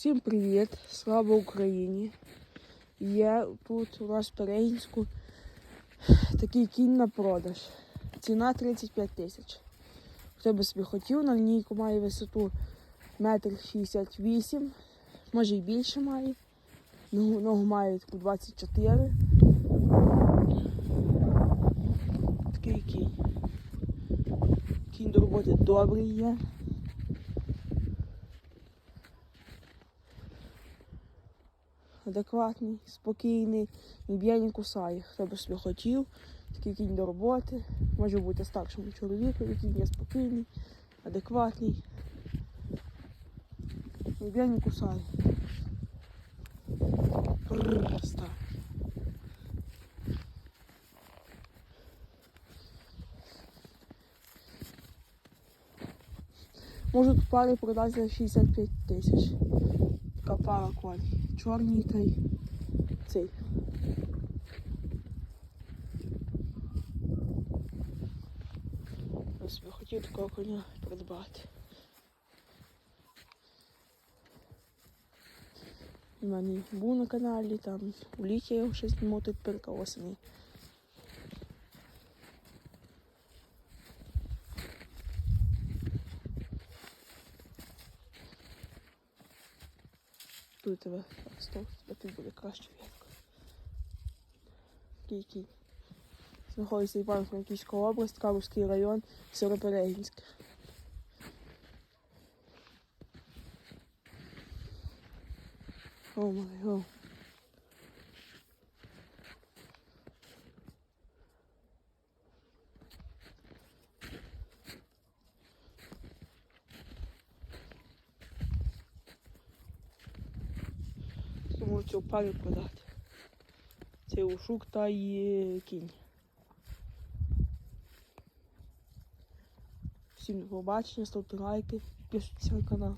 Всім привіт! Слава Україні! Є тут у нас Перегінську такий кінь на продаж. Ціна 35 тисяч. Хто би собі хотів, на лінійку має висоту 1,68 м, може і більше має. Ногу, ногу має таку 24. Такий кінь. Кінь до роботи добрий є. Адекватний, спокійний, не б'є, не кусає. Хто би собі хотів, такий кінь до роботи. Може бути старшому чоловіку, який є спокійний, адекватний. Не б'є, не кусає. Прррр, став. Можуть пари продати за 65 тисяч. Така пара коней. Чорний та й цей. Я собі хотів такого коня придбати. У мене був на каналі, там у літі я його щось знімав тут перка осені. Тут тебе тебе тут буде краще видно. Який знаходиться Івано-Франківська область, Калузький район, Сіроперегінське. О май. Тому цю пару продати. Це ушук та й кінь. Всім до побачення, ставте лайки, підписуйтесь на канал.